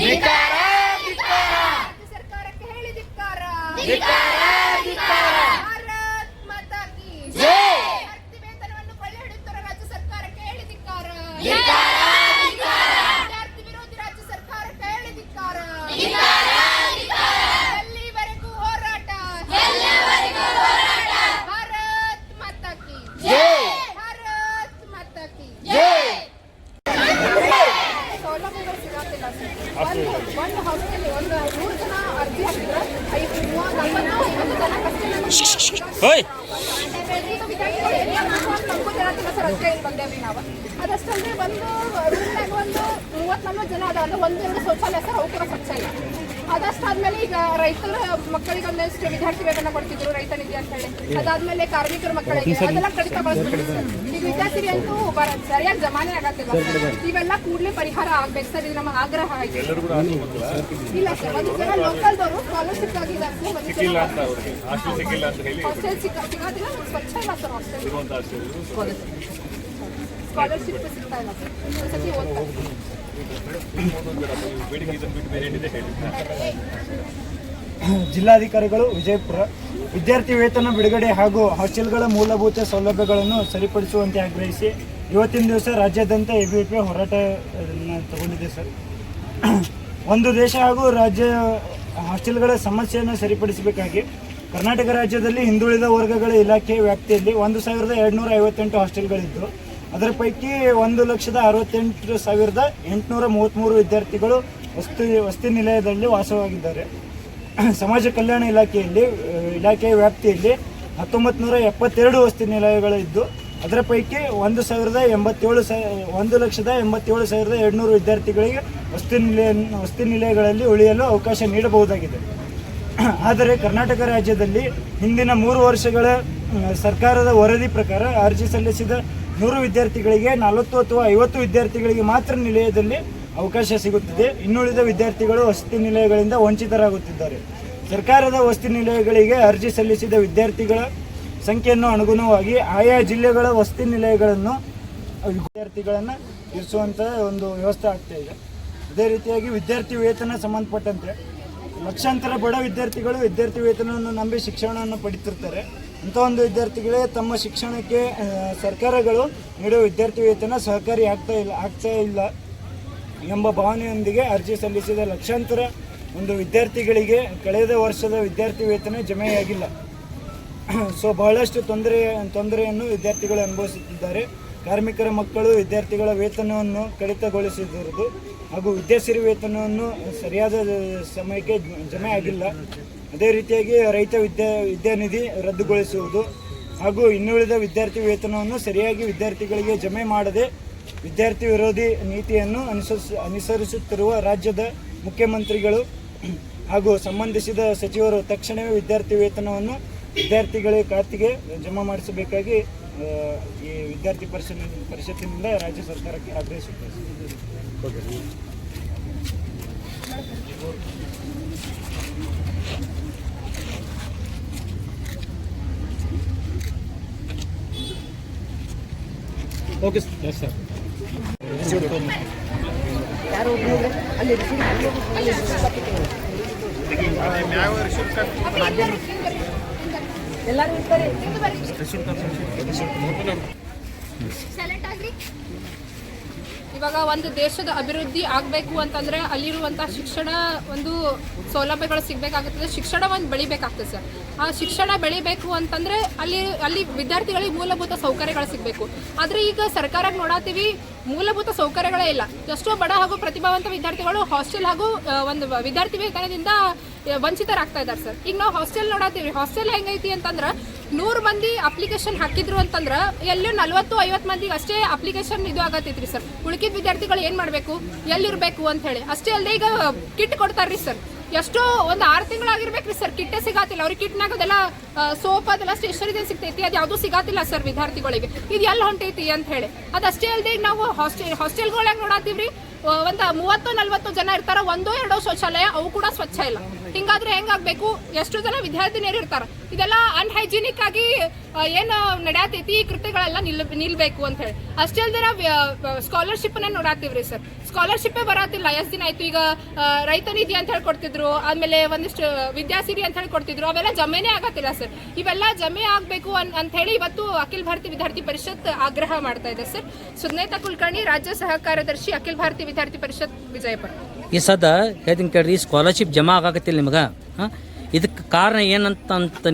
理解 ಒಂದು ನೂರು ಜನ ಅರ್ಜಿ ಹಾಕಿದ್ರೆ. ಐದು ಮೂವತ್ತು ನಲ್ವತ್ತು ಐವತ್ತು ಜನ ಅದಷ್ಟಲ್ಲದೆ ಒಂದು ರೂಮ್ನಾಗ ಒಂದು ಮೂವತ್ತು ನಲ್ವತ್ತು ಜನ ಅದ ಅಂದ್ರೆ ಒಂದು ಎರಡು ಶೌಚಾಲಯ ಸರ್ ಅವು ಕೂಡ ಸ್ವಚ್ಛ ಇಲ್ಲ. ಅದಷ್ಟಾದ್ಮೇಲೆ ಈಗ ರೈತರ ಮಕ್ಕಳಿಗೆ ಒಂದಷ್ಟು ವಿದ್ಯಾರ್ಥಿ ವೇತನ ಕೊಡ್ತಿದ್ರು ರೈತ ನಿಧಿ ಅಂತ ಹೇಳಿ. ಅದಾದ್ಮೇಲೆ ಕಾರ್ಮಿಕರ ಮಕ್ಕಳಿಗೆ. ಅದೆಲ್ಲ ಕಡಿತ ಬಳಸ್ಬಿಟ್ಟು ಈಗ ವಿದ್ಯಾರ್ಥಿ ಅಂತೂ ಬರ ಸರಿಯಾಗಿ ಜಮಾನೆ ಆಗತ್ತಿಲ್ಲ. ಇವೆಲ್ಲ ಕೂಡಲೇ ಪರಿಹಾರ ಆಗ್ಬೇಕು ಸರ್ ಇದು ನಮ್ಮ ಆಗ್ರಹ ಆಗಿದೆ. ಇಲ್ಲ ಸರ್ ಒಂದು ಜನ ಲೋಕಲ್ದವರು ಸ್ಕಾಲರ್ಶಿಪ್ ಆಗಿದ್ದಾರೆ ಸರ್ ಒಂದು ಸಿಕ್ಕಿಲ್ಲ ಅಂತ ಅವ್ರಿಗೆ. ಹಾಸ್ಟೆಲ್ ಸಿಕ್ಕಿಲ್ಲ ಅಂತ ಹೇಳಿ. ಹಾಸ್ಟೆಲ್ ಸಿಕ್ಕ ಸಿಗೋದಿಲ್ಲ ಮತ್ತು ಸ್ವಚ್ಛ ಇಲ್ಲ ಸರ್ ಹಾಸ್ಟೆಲ್. ಇರುವಂತ ಹಾಸ್ಟೆಲ್. ಸ್ಕಾಲರ್ಶಿಪ್ ಸಿಗ್ತಾ ಇಲ್ಲ ಸರ್. ಒಂದು ಸತಿ ಜಿಲ್ಲಾಧಿಕಾರಿಗಳು, ವಿಜಯಪುರ ವಿದ್ಯಾರ್ಥಿ ವೇತನ ಬಿಡುಗಡೆ ಹಾಗೂ ಹಾಸ್ಟೆಲ್ಗಳ ಮೂಲಭೂತ ಸೌಲಭ್ಯಗಳನ್ನು ಸರಿಪಡಿಸುವಂತೆ ಆಗ್ರಹಿಸಿ ಇವತ್ತಿನ ದಿವಸ ರಾಜ್ಯಾದ್ಯಂತ ಎ ಬಿ ಪಿ ಹೋರಾಟ ತಗೊಂಡಿದೆ ಸರ್. ಒಂದು ದೇಶ ಹಾಗೂ ರಾಜ್ಯ ಹಾಸ್ಟೆಲ್ಗಳ ಸಮಸ್ಯೆಯನ್ನು ಸರಿಪಡಿಸಬೇಕಾಗಿ ಕರ್ನಾಟಕ ರಾಜ್ಯದಲ್ಲಿ ಹಿಂದುಳಿದ ವರ್ಗಗಳ ಇಲಾಖೆ ವ್ಯಾಪ್ತಿಯಲ್ಲಿ ಒಂದು ಸಾವಿರದ ಎರಡುನೂರ ಐವತ್ತೆಂಟು ಹಾಸ್ಟೆಲ್ಗಳಿದ್ದು ಅದರ ಪೈಕಿ ಒಂದು ಲಕ್ಷದ ಅರವತ್ತೆಂಟು ಸಾವಿರದ ಎಂಟುನೂರ ಮೂವತ್ತ್ಮೂರು ವಿದ್ಯಾರ್ಥಿಗಳು ವಸತಿ ವಸತಿ ನಿಲಯದಲ್ಲಿ ವಾಸವಾಗಿದ್ದಾರೆ. ಸಮಾಜ ಕಲ್ಯಾಣ ಇಲಾಖೆಯಲ್ಲಿ ಇಲಾಖೆಯ ವ್ಯಾಪ್ತಿಯಲ್ಲಿ ಹತ್ತೊಂಬತ್ತು ನೂರ ಎಪ್ಪತ್ತೆರಡು ವಸತಿ ನಿಲಯಗಳು ಇದ್ದು, ಅದರ ಪೈಕಿ ಒಂದು ಸಾವಿರದ ಎಂಬತ್ತೇಳು ಸ, ಒಂದು ಲಕ್ಷದ ಎಂಬತ್ತೇಳು ಸಾವಿರದ ಎರಡುನೂರು ವಿದ್ಯಾರ್ಥಿಗಳಿಗೆ ವಸತಿ ನಿಲಯ, ವಸತಿ ನಿಲಯಗಳಲ್ಲಿ ಉಳಿಯಲು ಅವಕಾಶ ನೀಡಬಹುದಾಗಿದೆ. ಆದರೆ ಕರ್ನಾಟಕ ರಾಜ್ಯದಲ್ಲಿ ಹಿಂದಿನ ಮೂರು ವರ್ಷಗಳ ಸರ್ಕಾರದ ವರದಿ ಪ್ರಕಾರ ಅರ್ಜಿ ಸಲ್ಲಿಸಿದ ನೂರು ವಿದ್ಯಾರ್ಥಿಗಳಿಗೆ, ನಲವತ್ತು ಅಥವಾ ಐವತ್ತು ವಿದ್ಯಾರ್ಥಿಗಳಿಗೆ ಮಾತ್ರ ನಿಲಯದಲ್ಲಿ ಅವಕಾಶ ಸಿಗುತ್ತಿದೆ. ಇನ್ನುಳಿದ ವಿದ್ಯಾರ್ಥಿಗಳು ವಸತಿ ನಿಲಯಗಳಿಂದ ವಂಚಿತರಾಗುತ್ತಿದ್ದಾರೆ. ಸರ್ಕಾರದ ವಸತಿ ನಿಲಯಗಳಿಗೆ ಅರ್ಜಿ ಸಲ್ಲಿಸಿದ ವಿದ್ಯಾರ್ಥಿಗಳ ಸಂಖ್ಯೆಯನ್ನು ಅನುಗುಣವಾಗಿ ಆಯಾ ಜಿಲ್ಲೆಗಳ ವಸತಿ ನಿಲಯಗಳನ್ನು ವಿದ್ಯಾರ್ಥಿಗಳನ್ನು ಇರಿಸುವಂಥ ಒಂದು ವ್ಯವಸ್ಥೆ ಆಗ್ತಾ ಇದೆ. ಅದೇ ರೀತಿಯಾಗಿ ವಿದ್ಯಾರ್ಥಿ ವೇತನ ಸಂಬಂಧಪಟ್ಟಂತೆ ಲಕ್ಷಾಂತರ ಬಡ ವಿದ್ಯಾರ್ಥಿಗಳು ವಿದ್ಯಾರ್ಥಿ ವೇತನವನ್ನು ನಂಬಿ ಶಿಕ್ಷಣವನ್ನು ಪಡಿತಿರ್ತಾರೆ. ಅಂಥ ಒಂದು ವಿದ್ಯಾರ್ಥಿಗಳೇ ತಮ್ಮ ಶಿಕ್ಷಣಕ್ಕೆ ಸರ್ಕಾರಗಳು ನೀಡುವ ವಿದ್ಯಾರ್ಥಿ ವೇತನ ಸಹಕಾರಿ ಆಗ್ತಾ ಇಲ್ಲ ಆಗ್ತಾ ಇಲ್ಲ ಎಂಬ ಭಾವನೆಯೊಂದಿಗೆ ಅರ್ಜಿ ಸಲ್ಲಿಸಿದ ಲಕ್ಷಾಂತರ ಒಂದು ವಿದ್ಯಾರ್ಥಿಗಳಿಗೆ ಕಳೆದ ವರ್ಷದ ವಿದ್ಯಾರ್ಥಿ ವೇತನ ಜಮೆಯಾಗಿಲ್ಲ. ಸೊ ಬಹಳಷ್ಟು ತೊಂದರೆ, ತೊಂದರೆಯನ್ನು ವಿದ್ಯಾರ್ಥಿಗಳು ಅನುಭವಿಸುತ್ತಿದ್ದಾರೆ. ಕಾರ್ಮಿಕರ ಮಕ್ಕಳು ವಿದ್ಯಾರ್ಥಿಗಳ ವೇತನವನ್ನು ಕಡಿತಗೊಳಿಸಿರುವುದು ಹಾಗೂ ವಿದ್ಯಾಸಿರಿ ವೇತನವನ್ನು ಸರಿಯಾದ ಸಮಯಕ್ಕೆ ಜಮೆ ಆಗಿಲ್ಲ ಅದೇ ರೀತಿಯಾಗಿ ರೈತ ವಿದ್ಯಾ ವಿದ್ಯಾನಿಧಿ ರದ್ದುಗೊಳಿಸುವುದು ಹಾಗೂ ಇನ್ನುಳಿದ ವಿದ್ಯಾರ್ಥಿ ವೇತನವನ್ನು ಸರಿಯಾಗಿ ವಿದ್ಯಾರ್ಥಿಗಳಿಗೆ ಜಮೆ ಮಾಡದೆ ವಿದ್ಯಾರ್ಥಿ ವಿರೋಧಿ ನೀತಿಯನ್ನು ಅನುಸರಿಸ ಅನುಸರಿಸುತ್ತಿರುವ ರಾಜ್ಯದ ಮುಖ್ಯಮಂತ್ರಿಗಳು ಹಾಗೂ ಸಂಬಂಧಿಸಿದ ಸಚಿವರು ತಕ್ಷಣವೇ ವಿದ್ಯಾರ್ಥಿ ವೇತನವನ್ನು ವಿದ್ಯಾರ್ಥಿಗಳ ಖಾತೆಗೆ ಜಮಾ ಮಾಡಿಸಬೇಕಾಗಿ ಈ ವಿದ್ಯಾರ್ಥಿ ಪರಿಷತ್ ಪರಿಷತ್ತಿನಿಂದ ರಾಜ್ಯ ಸರ್ಕಾರಕ್ಕೆ ಆಗ್ರಹಿಸುತ್ತೇವೆ ಓಕೆ ಸರ್ ಇವಾಗ ಒಂದು ದೇಶದ ಅಭಿವೃದ್ಧಿ ಆಗಬೇಕು ಅಂತಂದ್ರೆ ಅಲ್ಲಿರುವಂಥ ಶಿಕ್ಷಣ ಒಂದು ಸೌಲಭ್ಯಗಳು ಸಿಗಬೇಕಾಗುತ್ತದೆ. ಶಿಕ್ಷಣ ಒಂದು ಬೆಳಿಬೇಕಾಗ್ತದೆ ಸರ್. ಆ ಶಿಕ್ಷಣ ಬೆಳಿಬೇಕು ಅಂತಂದ್ರೆ ಅಲ್ಲಿ ಅಲ್ಲಿ ವಿದ್ಯಾರ್ಥಿಗಳಿಗೆ ಮೂಲಭೂತ ಸೌಕರ್ಯಗಳು ಸಿಗಬೇಕು. ಆದರೆ ಈಗ ಸರ್ಕಾರ ನೋಡಾತೀವಿ ಮೂಲಭೂತ ಸೌಕರ್ಯಗಳೇ ಇಲ್ಲ. ಎಷ್ಟೋ ಬಡ ಹಾಗೂ ಪ್ರತಿಭಾವಂತ ವಿದ್ಯಾರ್ಥಿಗಳು ಹಾಸ್ಟೆಲ್ ಹಾಗೂ ಒಂದು ವಿದ್ಯಾರ್ಥಿ ವೇತನದಿಂದ ವಂಚಿತರಾಗ್ತಾ ಇದ್ದಾರೆ ಸರ್. ಈಗ ನಾವು ಹಾಸ್ಟೆಲ್ ನೋಡಾತೀವಿ. ಹಾಸ್ಟೆಲ್ ಹೆಂಗೈತಿ ಅಂತಂದ್ರೆ ನೂರು ಮಂದಿ ಅಪ್ಲಿಕೇಶನ್ ಹಾಕಿದ್ರು ಅಂತಂದ್ರೆ ಎಲ್ಲೂ ನಲ್ವತ್ತು, ಐವತ್ತು ಮಂದಿಗೆ ಅಷ್ಟೇ ಅಪ್ಲಿಕೇಶನ್ ಇದು ಆಗತ್ತೈತ್ರಿ ಸರ್ ಉಳ್ಕಿದ ವಿದ್ಯಾರ್ಥಿಗಳು ಏನು ಮಾಡಬೇಕು? ಎಲ್ಲಿರಬೇಕು ಅಂತ ಹೇಳಿ. ಅಷ್ಟೇ ಅಲ್ಲದೆ ಈಗ ಕಿಟ್ ಕೊಡ್ತಾರ್ರಿ ಸರ್ ಎಷ್ಟೋ ಒಂದು ಆರು ತಿಂಗಳಾಗಿರ್ಬೇಕ್ರಿ ಸರ್ ಕಿಟ್ಟೆ ಸಿಗಾತಿಲ್ಲ. ಅವ್ರಿಗೆ ಕಿಟ್ನಾಗ ಅದೆಲ್ಲ ಸೋಪ್ ಅದೆಲ್ಲ ಸ್ಟೇಷನರಿದೆ ಸಿಗ್ತೈತಿ? ಅದು ಯಾವುದೂ ಸಿಗಾತಿಲ್ಲ ಸರ್ ವಿದ್ಯಾರ್ಥಿಗಳಿಗೆ. ಇದು ಎಲ್ಲಿ ಹೊಂಟೈತಿ ಅಂತ ಹೇಳಿ. ಅದಷ್ಟೇ ಅಲ್ಲದೆ ನಾವು ಹಾಸ್ಟೆಲ್ ಹಾಸ್ಟೆಲ್ಗಳಾಗ ನೋಡಾತೀವ್ರಿ? ಒಂದು ಮೂವತ್ತು, ನಲ್ವತ್ತು ಜನ ಇರ್ತಾರ, ಒಂದೋ ಎರಡೋ ಶೌಚಾಲಯ, ಅವು ಕೂಡ ಸ್ವಚ್ಛ ಇಲ್ಲ. ಹಿಂಗಾದ್ರೆ ಹೆಂಗಾಗ್ಬೇಕು? ಎಷ್ಟು ಜನ ವಿದ್ಯಾರ್ಥಿನಿಯರು ಇರ್ತಾರ. ಇದೆಲ್ಲ ಅನ್ಹೈಜಿನಿಕ್ ಆಗಿ ಏನು ನಡೆಯತೈತಿ, ಈ ಕೃತ್ಯಗಳೆಲ್ಲ ನಿಲ್, ನಿಲ್ಬೇಕು ಅಂತ ಹೇಳಿ. ಅಷ್ಟೇ ಅಲ್ದಿರ ನಾವು ನ ನೋಡಾತೀವ್ರಿ ಸರ್. ಸ್ಕಾಲರ್ಶಿಪ್ಪೇ ಬರಾತಿಲ್ಲ ಎಷ್ಟು ದಿನ ಆಯ್ತು? ಈಗ ರೈತ ನಿಧಿ ಅಂತ ಹೇಳಿ ಕೊಡ್ತಿದ್ರು, ಆಮೇಲೆ ಒಂದಿಷ್ಟು ವಿದ್ಯಾಸಿರಿ ಅಂತ ಹೇಳಿ ಕೊಡ್ತಿದ್ರು, ಅವೆಲ್ಲ ಜಮೆನೇ ಆಗತ್ತಿಲ್ಲ ಸರ್. ಇವೆಲ್ಲ ಜಮೆ ಆಗ್ಬೇಕು ಅಂತ ಹೇಳಿ ಇವತ್ತು ಅಖಿಲ ಭಾರತೀಯ ವಿದ್ಯಾರ್ಥಿ ಪರಿಷತ್ ಆಗ್ರಹ ಮಾಡ್ತಾ ಇದೆ ಸರ್. ಸುಜ್ನೇತಾ ಕುಲಕರ್ಣಿ, ರಾಜ್ಯ ಸಹ ಕಾರ್ಯದರ್ಶಿ ಅಖಿಲ ಭಾರತೀಯ ವಿದ್ಯಾರ್ಥಿ ಪರಿಷತ್ ವಿಜಯಪುರ. ಈ ಸದ ಹೇಳ್ತೀನಿ ಕೇಳ್ರಿ ಸ್ಕಾಲರ್ಶಿಪ್ ಜಮಾ ಆಗಾಕತ್ತಿಲ್ಲ ನಿಮಗೆ ಇದಕ್ಕೆ ಕಾರಣ ಏನಂತ ಅಂತ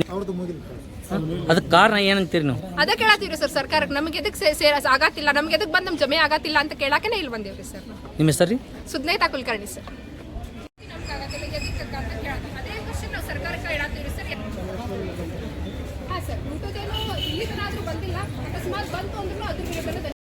ಅದಕ್ಕೆ ಕಾರಣ ಏನಂತೀರಿ ನೀವು? ಅದಕ್ಕೆ ಕೇಳತ್ತೀವ್ರಿ ಸರ್ ಸರ್ಕಾರಕ್ಕೆ ನಮ್ಗೆ ಎದಕ್ ಸೇರ ಆಗತ್ತಿಲ್ಲ ನಮ್ಗೆ ಎದಕ್ ಬಂದ್ ನಮ್ ಜಮೆ ಆಗತ್ತಿಲ್ಲ ಅಂತ ಕೇಳಕ್ಕೆ ಇಲ್ಲಿ ಬಂದೇವ್ರಿ ಸರ್ ನಿಮ್ಮ ಹೆಸರು ರೀ? ಕುಲಕರ್ಣಿ ಸರ್ ಹಾ ಸರ್ ಊಟದೇನು ಇಲ್ಲಿ ಬಂದಿಲ್ಲ ಅಕಸ್ಮಾತ್ ಬಂತು ಅಂದ್ರೂ ಅದ್ರ